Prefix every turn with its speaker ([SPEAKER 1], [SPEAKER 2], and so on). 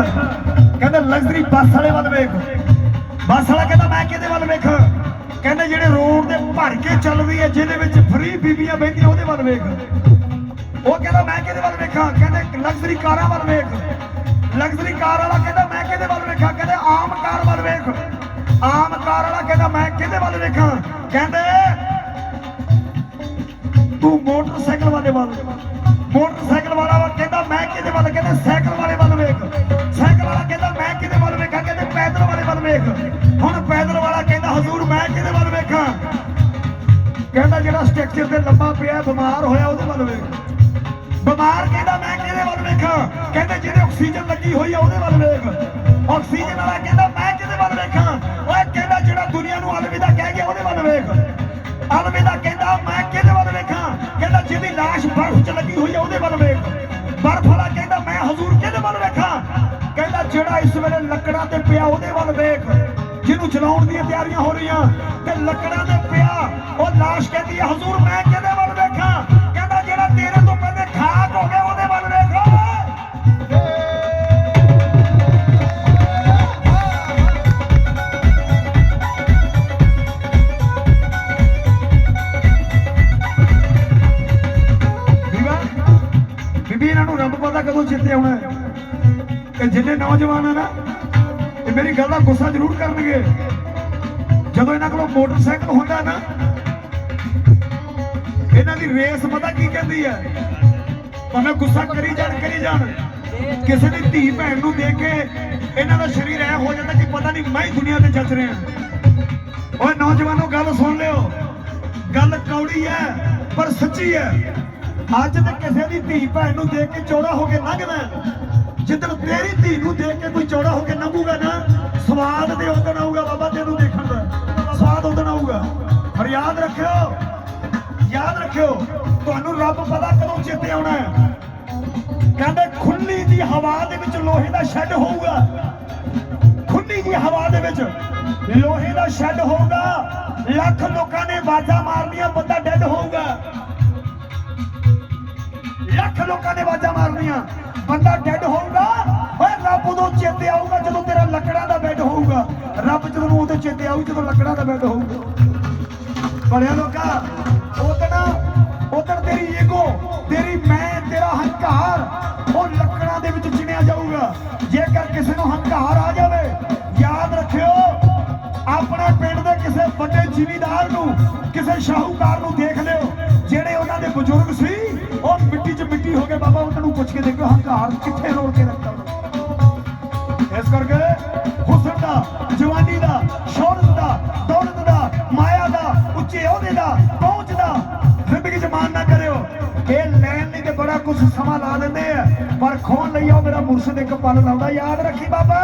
[SPEAKER 1] ਕਹਿੰਦੇ luxury bus ਵਾਲੇ ਵੱਲ ਵੇਖ। ਬੱਸ ਵਾਲਾ ਕਹਿੰਦਾ ਮੈਂ ਕਿਹਦੇ ਵੱਲ ਵੇਖ? ਕਹਿੰਦੇ ਜਿਹੜੇ ਰੋਡ ਤੇ ਭਰ ਕੇ ਚੱਲਦੀ ਹੈ, ਜਿਹਦੇ ਵਿੱਚ ਫ੍ਰੀ ਬੀਬੀਆਂ ਬਹਿੰਦੀਆਂ, ਉਹਦੇ ਵੱਲ ਵੇਖ। ਉਹ ਕਹਿੰਦਾ ਮੈਂ ਕਿਹਦੇ ਵੱਲ ਵੇਖਾਂ? ਕਹਿੰਦੇ ਲਗਜ਼ਰੀ ਕਾਰਾਂ ਵੱਲ ਵੇਖ। ਲਗਜ਼ਰੀ ਕਾਰ ਵਾਲਾ ਕਹਿੰਦਾ ਮੈਂ ਕਿਹਦੇ ਵੱਲ ਵੇਖਾਂ? ਕਹਿੰਦੇ ਆਮ ਕਾਰ ਵੱਲ ਵੇਖ। ਆਮ ਕਾਰ ਵਾਲਾ ਕਹਿੰਦਾ ਮੈਂ ਕਿਹਦੇ ਵੱਲ ਵੇਖਾਂ? ਕਹਿੰਦੇ ਤੂੰ ਮੋਟਰਸਾਈਕਲ ਵਾਲੇ ਵੱਲ। ਮੋਟਰਸਾਈਕਲ ਵਾਲਾ ਕਹਿੰਦਾ ਮੈਂ ਕਿਹਦੇ ਵੱਲ? ਕਹਿੰਦੇ ਸਾਈਕਲ ਵਾਲੇ ਹੁਣ ਪੈਦਲ ਵਾਲਾ ਕਹਿੰਦਾ, ਹਜ਼ੂਰ, ਮੈਂ ਕਿਹਦੇ ਵੱਲ ਵੇਖਾਂ? ਕਹਿੰਦਾ, ਜਿਹੜਾ ਸਟ੍ਰਕਚਰ ਤੇ ਲੰਮਾ ਪਿਆ, ਬਿਮਾਰ ਹੋਇਆ, ਉਹਦੇ ਵੱਲ ਵੇਖ। ਬਿਮਾਰ ਕਹਿੰਦਾ, ਮੈਂ ਕਿਹਦੇ ਵੱਲ ਵੇਖਾਂ? ਕਹਿੰਦੇ, ਜਿਹਦੇ ਆਕਸੀਜਨ ਲੱਗੀ ਹੋਈ ਆ, ਉਹਦੇ ਵੱਲ ਵੇਖ। ਆਕਸੀਜਨ ਵਾਲਾ ਕਹਿੰਦਾ, ਮੈਂ ਕਿਹਦੇ ਵੱਲ ਵੇਖਾਂ? ਓਏ, ਕਹਿੰਦਾ, ਜਿਹੜਾ ਦੁਨੀਆ ਨੂੰ ਅਲਵਿਦਾ ਕਹਿ ਗਿਆ, ਉਹਦੇ ਵੱਲ ਵੇਖ। ਅਲਵਿਦਾ ਕਹਿੰਦਾ, ਮੈਂ ਕਿਹਦੇ ਵੱਲ ਵੇਖਾਂ? ਕਹਿੰਦਾ, ਜਿਹਦੀ ਲਾਸ਼ ਬਰਫ਼ 'ਚ ਲੱਗੀ ਹੋਈ ਆ, ਉਹਦੇ ਵੱਲ ਵੇਖ। ਬਰਫ਼ ਵਾਲਾ ਕਹਿੰਦਾ, ਮੈਂ ਹਜ਼ੂਰ ਕਿਹਦੇ ਵੱਲ ਵੇਖਾਂ? ਜਿਹੜਾ ਇਸ ਵੇਲੇ ਲੱਕੜਾਂ ਤੇ ਪਿਆ, ਉਹਦੇ ਵੱਲ ਵੇਖ। ਜਿਹਨੂੰ ਜਲਾਉਣ ਦੀਆਂ ਤਿਆਰੀਆਂ ਹੋ ਰਹੀਆਂ, ਤੇ ਲੱਕੜਾਂ ਤੇ ਪਿਆ, ਉਹ ਲਾਸ਼ ਕਹਿੰਦੀ ਹੈ ਹਜ਼ੂਰ, ਮੈਂ ਕਿਹਦੇ ਵੱਲ ਵੇਖਾਂ? ਕਹਿੰਦਾ, ਜਿਹੜਾ ਤੇਰੇ ਤੋਂ ਪਹਿਲੇ ਖਾਕ ਹੋ ਗਿਆ, ਉਹਦੇ ਵੱਲ ਵੇਖੋ। ਬੀਬੀ ਇਹਨਾਂ ਨੂੰ ਰੱਬ ਪਤਾ ਕਦੋਂ ਚਿੱਤੇ ਆਉਣਾ ਹੈ ਕਿ ਜਿੰਨੇ ਨੌਜਵਾਨ ਆ ਨਾ, ਇਹ ਮੇਰੀ ਗੱਲ ਦਾ ਗੁੱਸਾ ਜ਼ਰੂਰ ਕਰਨਗੇ। ਜਦੋਂ ਇਹਨਾਂ ਕੋਲ ਮੋਟਰਸਾਈਕਲ ਹੁੰਦਾ ਨਾ, ਇਹਨਾਂ ਦੀ ਰੇਸ ਪਤਾ ਕੀ ਕਹਿੰਦੀ ਹੈ ਭਾਵੇਂ ਗੁੱਸਾ ਕਰੀ ਜਾਣ ਕਰੀ ਜਾਣ, ਕਿਸੇ ਦੀ ਧੀ ਭੈਣ ਨੂੰ ਦੇਖ ਕੇ ਇਹਨਾਂ ਦਾ ਸਰੀਰ ਐ ਹੋ ਜਾਂਦਾ ਕਿ ਪਤਾ ਨਹੀਂ ਮੈਂ ਹੀ ਦੁਨੀਆ ਤੇ ਜੱਜ ਰਿਹਾ। ਓਏ ਨੌਜਵਾਨੋ, ਗੱਲ ਸੁਣ ਲਿਓ। ਗੱਲ ਕੌੜੀ ਹੈ ਪਰ ਸੱਚੀ ਹੈ ਅੱਜ ਤੇ ਕਿਸੇ ਦੀ ਧੀ ਭੈਣ ਨੂੰ ਦੇਖ ਕੇ ਚੌੜਾ ਹੋ ਕੇ ਲੰਘਣਾ ਧੀ ਨੂੰ ਦੇਖ ਕੇ ਕੋਈ ਚੌੜਾ ਹੋ ਕੇ ਲੰਘੂਗਾ ਨਾ, ਸਵਾਦ ਤੇ ਉਦਣ ਆਊਗਾ ਬਾਬਾ ਤੈਨੂੰ ਦੇਖਣ ਦਾ। ਸਵਾਦ ਉਦਣ ਆਊਗਾ। ਪਰ ਯਾਦ ਰੱਖਿਓ ਯਾਦ ਰੱਖਿਓ, ਤੁਹਾਨੂੰ ਰੱਬ ਪਤਾ ਕਦੋਂ ਚੇਤੇ ਆਉਣਾ ਹੈ। ਕਹਿੰਦੇ, ਖੁੱਲੀ ਦੀ ਹਵਾ ਦੇ ਵਿੱਚ ਲੋਹੇ ਦਾ ਸ਼ੈੱਡ ਹੋਊਗਾ। ਖੁੱਲੀ ਦੀ ਹਵਾ ਦੇ ਵਿੱਚ ਲੋਹੇ ਦਾ ਸ਼ੈੱਡ ਹੋਊਗਾ। ਲੱਖ ਲੋਕਾਂ ਨੇ ਬਾਜਾ ਮਾਰਨੀਆਂ, ਬੰਦਾ ਡੈੱਡ ਹੋਊਗਾ। ਲੱਖ ਲੋਕਾਂ ਨੇ ਬਾਜਾ ਮਾਰਨੀਆਂ, ਬੰਦਾ ਡੈੱਡ ਹੋਊਗਾ। ਰੱਬ ਜਦੋਂ ਨੂੰ ਉਦੋਂ ਚੇਤੇ ਆਊ, ਜਦੋਂ ਲੱਕੜਾਂ ਦਾ ਬੈੱਡ ਹੋਊਗਾ। ਬੜਿਆ ਲੋਕਾ ਉਦਣ ਉਦਣ ਤੇਰੀ ਈਗੋ ਤੇਰੀ ਮੈਂ, ਤੇਰਾ ਹੰਕਾਰ, ਉਹ ਲੱਕੜਾਂ ਦੇ ਵਿੱਚ ਚਿਣਿਆ ਜਾਊਗਾ। ਜੇਕਰ ਕਿਸੇ ਨੂੰ ਹੰਕਾਰ ਆ ਜਾਵੇ, ਯਾਦ ਰੱਖਿਓ, ਆਪਣੇ ਪਿੰਡ ਦੇ ਕਿਸੇ ਵੱਡੇ ਜਿਮੀਦਾਰ ਨੂੰ, ਕਿਸੇ ਸ਼ਾਹੂਕਾਰ ਨੂੰ ਦੇਖ ਲਿਓ, ਜਿਹੜੇ ਉਹਨਾਂ ਦੇ ਬਜ਼ੁਰਗ ਸੀ, ਉਹ ਮਿੱਟੀ 'ਚ ਮਿੱਟੀ ਹੋ ਗਏ ਬਾਬਾ ਉਹਨਾਂ ਨੂੰ ਪੁੱਛ ਕੇ ਦੇਖੋ ਹੰਕਾਰ ਕਿੱਥੇ ਰੋਲ ਕੇ ਰੱਖਦਾ ਇਸ ਕਰਕੇ ਹੁਸਨ ਸ਼ੌਹਰਤ ਦਾ, ਦੌਲਤ ਦਾ, ਮਾਇਆ ਦਾ, ਉੱਚੇ ਅਹੁਦੇ ਦਾ, ਪਹੁੰਚ ਦਾ, ਜ਼ਿੰਦਗੀ 'ਚ ਮਾਨ ਨਾ ਕਰਿਓ। ਇਹ ਲੈਣ ਲਈ ਤੇ ਬੜਾ ਕੁਝ ਸਮਾਂ ਲਾ ਦਿੰਦੇ ਆ, ਪਰ ਖੋਣ ਲਈ ਉਹ ਮੇਰਾ ਮੁਰਸ਼ਿਦ ਇੱਕ ਪਲ ਲਾਉਂਦਾ। ਯਾਦ ਰੱਖੀ ਬਾਬਾ।